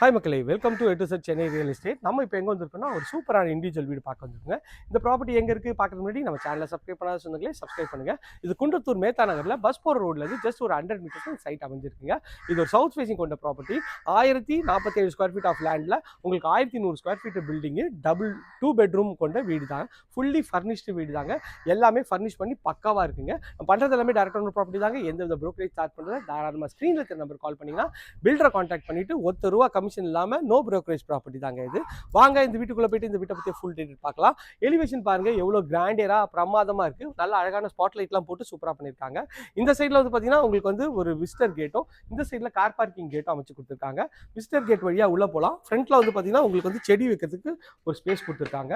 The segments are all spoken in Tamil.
ஹாய் மக்களே. வெல்கம் டு எட்டு செட் சென்னை ரியல் எஸ்டேட் நம்ம இப்போ எங்கே வந்திருக்கோம்னா ஒரு சூப்பரான இண்டிவிஜுவல் வீடு பார்க்க வந்திருக்கோங்க. இந்த ப்ராப்பர்ட்டி எங்கே இருக்குது பார்க்கறது முன்னாடி நம்ம சேனலில் சப்ஸ்கிரைப் பண்ணாத சொன்னங்களே சப்ஸ்கிரைப் பண்ணுங்க. இது குன்றத்தூர் மேத்தா நகரில் பஸ் போகிற ரோட்லேருந்து ஜஸ்ட் ஒரு ஹண்ட்ரட் மீட்டர்ஸ் சைட் அமைஞ்சிருக்குங்க. இது ஒரு சவுத் ஃபேசிங் கொண்ட ப்ராப்பர்ட்டி ஆயிரத்தி நாற்பத்தேழு ஸ்கொயர் ஃபீட் ஆஃப் லேண்டில் உங்களுக்கு ஆயிரத்தி நூறு square feet building double two bedroom கொண்ட வீடு தான் ஃபுல்லி ஃபர்னிஷ்டு வீடு தாங்க எல்லாமே ஃபர்னிஷ் பண்ணி பக்காவாக இருக்குங்க. நம்ம பண்ணுறது எல்லாமே டேரக்ட் ஓனர் ப்ராப்பர்ட்டி தாங்க. எந்த வித ப்ரோக்கரேஜ் சார்ஜ் பண்ணுறது தாராளமாக ஸ்க்ரீனில் இருக்கிற நம்பர் கால் பண்ணிங்கன்னா பில்டரை காண்டாக்ட் பண்ணிவிட்டு ஒத்த ரூபா கம்மி கமிஷன் இல்லாமல் நோ ப்ரோக்கரேஜ் ப்ராப்பர்ட்டி தாங்க இது. வாங்க இந்த வீட்டுக்குள்ளே போயிட்டு இந்த வீட்டை பற்றி ஃபுல் டீட்டெயில் பார்க்கலாம். எலிவேஷன் பாருங்க எவ்வளோ கிராண்டியராக பிரமாதமாக இருக்குது நல்ல அழகான ஸ்பாட் லைட்லாம் போட்டு சூப்பராக பண்ணியிருக்காங்க. இந்த சைடில் வந்து பார்த்தீங்கன்னா உங்களுக்கு வந்து ஒரு விசிட்டர் கேட்டும் இந்த சைடில் கார் பார்க்கிங் கேட்டும் அமைச்சு கொடுத்துருக்காங்க. விசிட்டர் கேட் வழியாக உள்ளே போகலாம் ஃப்ரண்ட்டில் வந்து பார்த்தீங்கன்னா உங்களுக்கு வந்து செடி வைக்கிறதுக்கு ஒரு ஸ்பேஸ் கொடுத்துருக்காங்க.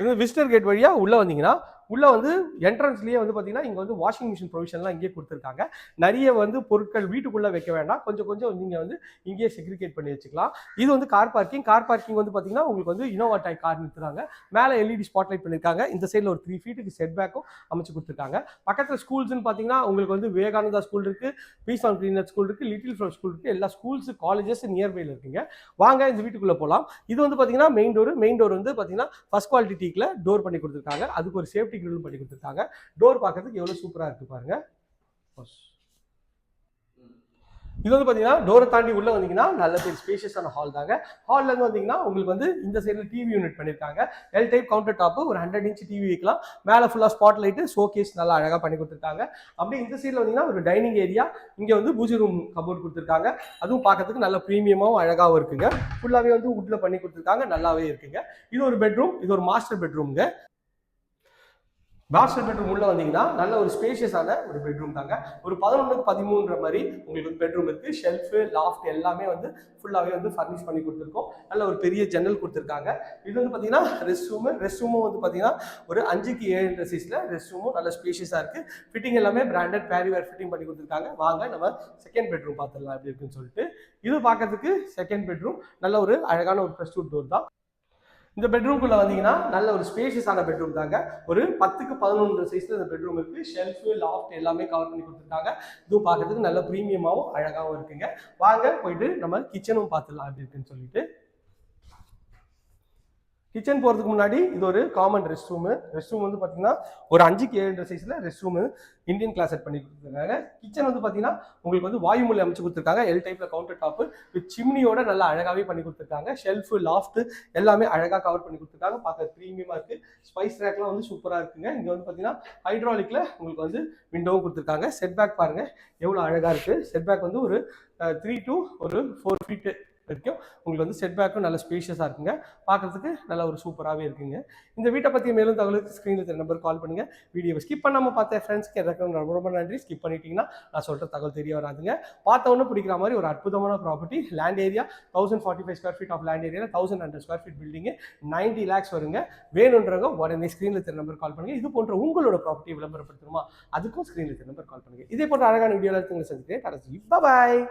இது விசிட்டர் கேட் வழியாக உள்ளே வந்தீங்கன்னா உள்ளே வந்து என்ட்ரன்ஸ்லேயே வந்து பார்த்தீங்கன்னா இங்கே வந்து வாஷிங் மிஷின் ப்ரொவிஷன்லாம் இங்கேயே கொடுத்துருக்காங்க. நிறைய வந்து பொருட்கள் வீட்டுக்குள்ளே வைக்க வேண்டாம். கொஞ்சம் கொஞ்சம் நீங்கள் வந்து இங்கேயே செக்ரிகேட் பண்ணி வச்சுக்கலாம். இது வந்து கார் பார்க்கிங் கார் பார்க்கிங் வந்து பார்த்தீங்கன்னா உங்களுக்கு வந்து இனோவா டைப் கார் நிறுத்துறாங்க. மேலே எல்இடி ஸ்பாட்லைட் பண்ணியிருக்காங்க. இந்த சைடில் ஒரு த்ரீ ஃபீட்டுக்கு செட் பேக்கும் அமைச்சு கொடுத்துருக்காங்க. பக்கத்தில் ஸ்கூல்ஸ்னு பார்த்தீங்கன்னா உங்களுக்கு வந்து விவேகானந்தா ஸ்கூல் இருக்குது பீஸ் ஆன் கிளீனர் ஸ்கூல் இருக்குது லிட்டில் ஃப்ளவர் ஸ்கூல் இருக்குது எல்லா ஸ்கூல்ஸ் காலேஜஸ் நியர்பையில் இருக்குங்க. வாங்க இந்த வீட்டுக்குள்ளே போகலாம் இது வந்து பார்த்தீங்கன்னா மெயின் டோர் மெயின் டோர் வந்து பார்த்தீங்கன்னா ஃபர்ஸ்ட் குவாலிட்டி டீக்கில் டோர் பண்ணி கொடுத்துருக்காங்க. அதுக்கு ஒரு சேஃப்டி கிரில் பண்ணி கொடுத்துருக்காங்க. டோர் பார்க்கறதுக்கு எவ்வளோ சூப்பராக இருக்குது பாருங்க. இது வந்து பார்த்தீங்கன்னா டோரை தாண்டி உள்ளே வந்தீங்கன்னா நல்ல பெரிய ஸ்பேஷியஸான ஹால் தாங்க. ஹால்ல இருந்து வந்தீங்கன்னா உங்களுக்கு வந்து இந்த சைடில் டிவி யூனிட் பண்ணியிருக்காங்க எல் டைப் கவுண்டர் டாப்பு ஒரு ஹண்ட்ரட் இன்ச் டிவி வைக்கலாம். மேலே ஃபுல்லாக ஸ்பாட் லைட்டு ஷோகேஸ் நல்லா அழகாக பண்ணி கொடுத்துருக்காங்க. அப்படியே இந்த சைடில் வந்தீங்கன்னா ஒரு டைனிங் ஏரியா இங்கே வந்து பூஜை ரூம் கபோர்ட் கொடுத்துருக்காங்க. அதுவும் பார்க்கறதுக்கு நல்ல ப்ரீமியமாகவும் அழகாகவும் இருக்குங்க. ஃபுல்லாகவே வந்து வுட்டில் பண்ணி கொடுத்துருக்காங்க. நல்லாவே இருக்குங்க. இது ஒரு பெட்ரூம் இது ஒரு மாஸ்டர் பெட்ரூம்ங்க மாஸ்டர் பெட்ரூம் உள்ள வந்தீங்கன்னா நல்ல ஒரு ஸ்பேஷியஸான ஒரு பெட்ரூம் தாங்க. ஒரு பதினொன்றுக்கு பதிமூன்ற மாதிரி உங்களுக்கு வந்து பெட்ரூம் இருக்கு. ஷெல்ஃபு லாஃப்ட் எல்லாமே வந்து ஃபுல்லாகவே வந்து ஃபர்னிஷ் பண்ணி கொடுத்துருக்கோம். நல்ல ஒரு பெரிய ஜன்னல் கொடுத்துருக்காங்க. இது வந்து பார்த்தீங்கன்னா ரெஸ்ட் ரூமு ரெஸ்ட் ரூமும் வந்து பார்த்தீங்கன்னா ஒரு அஞ்சுக்கு ஏழு சீஸில் ரெஸ்ட் ரூமும் நல்ல ஸ்பேஷியஸாக இருக்கு. ஃபிட்டிங் எல்லாமே பிராண்டட் பேரிவேர் ஃபிட்டிங் பண்ணி கொடுத்துருக்காங்க. வாங்க நம்ம செகண்ட் பெட்ரூம் பார்த்துடலாம் எப்படி இருக்குன்னு சொல்லிட்டு. இது பார்க்கறதுக்கு செகண்ட் பெட்ரூம் நல்ல ஒரு அழகான ஒரு ப்ரெஸ்ட் டோர் தான். இந்த பெட்ரூம்குள்ளே வந்தீங்கன்னா நல்ல ஒரு ஸ்பேஷியஸான பெட்ரூம் தாங்க. ஒரு பத்துக்கு பதினொன்று சைஸில் இந்த பெட்ரூம் இருக்குது ஷெல்ஃபு லாஃப்ட் எல்லாமே கவர் பண்ணி கொடுத்துருக்காங்க. இதுவும் பார்க்கறதுக்கு நல்ல ப்ரீமியமாகவும் அழகாகவும் இருக்குங்க. வாங்க போயிட்டு நம்ம கிச்சனும் பார்த்துடலாம் அப்படி இருக்குன்னு சொல்லிட்டு. கிச்சன் போகிறதுக்கு முன்னாடி இது ஒரு common rest room rest room வந்து பார்த்தீங்கன்னா ஒரு அஞ்சுக்கு ஏழு சைஸில் rest room Indian closet set பண்ணி கொடுத்துருக்காங்க. கிச்சன் வந்து பார்த்தீங்கன்னா உங்களுக்கு வந்து வாயு மூலை அமைச்சு கொடுத்துருக்காங்க. எல் டைப்பில் கவுண்டர் டாப்பு வித் சிம்னியோட நல்லா அழகாகவே பண்ணி கொடுத்துருக்காங்க. ஷெல்ஃபு லாஃப்ட்டு எல்லாமே அழகாக கவர் பண்ணி கொடுத்துருக்காங்க. பார்க்க ப்ரீமியமாக இருக்குது ஸ்பைஸ் ரேக்லாம் வந்து சூப்பராக இருக்குங்க. இங்கே வந்து பார்த்தீங்கன்னா ஹைட்ராலிக்கில் உங்களுக்கு வந்து விண்டோவும் கொடுத்துருக்காங்க. செட் பேக் பாருங்கள் எவ்வளோ அழகாக இருக்குது செட் பேக் வந்து ஒரு த்ரீ டு ஒரு ஃபோர் ஃபீட்டு வரைக்கும் உங்களுக்கு வந்து செட் பேக்கும் நல்ல ஸ்பேஷியஸாக இருக்குங்க. பார்க்குறதுக்கு நல்ல ஒரு சூப்பராகவே இருக்குங்க. இந்த வீட்டை பற்றி மேலும் தகவலுக்கு ஸ்க்ரீனில் தெரிய நம்பர் கால் பண்ணுங்கள் வீடியோவை ஸ்கிப் பண்ணாமல் பார்த்த ஃப்ரெண்ட்ஸ்க்கு எனக்கு ரொம்ப ரொம்ப நன்றி. ஸ்கிப் பண்ணிட்டீங்கன்னா நான் சொல்கிற தகவல் தெரிய வராதுங்க. பார்த்தவொன்னு பிடிக்கிற மாதிரி ஒரு அற்புதமான property land area thousand forty five square feet of land area thousand hundred square feet building ninety lakhs வருங்க. வேணுன்றவங்க உடனே ஸ்க்ரீனில் தெரிய நம்பர் கால் பண்ணுங்கள் இது போன்ற உங்களோட ப்ராப்பர்ட்டி விளம்பரப்படுத்தணுமா? அதுக்கும் ஸ்க்ரீனில் தெரிய நம்பர் கால் பண்ணுங்கள் இதே போன்ற அழகான வீடியோவில் உங்களை சந்திக்கிறேன். கடைசி பாய்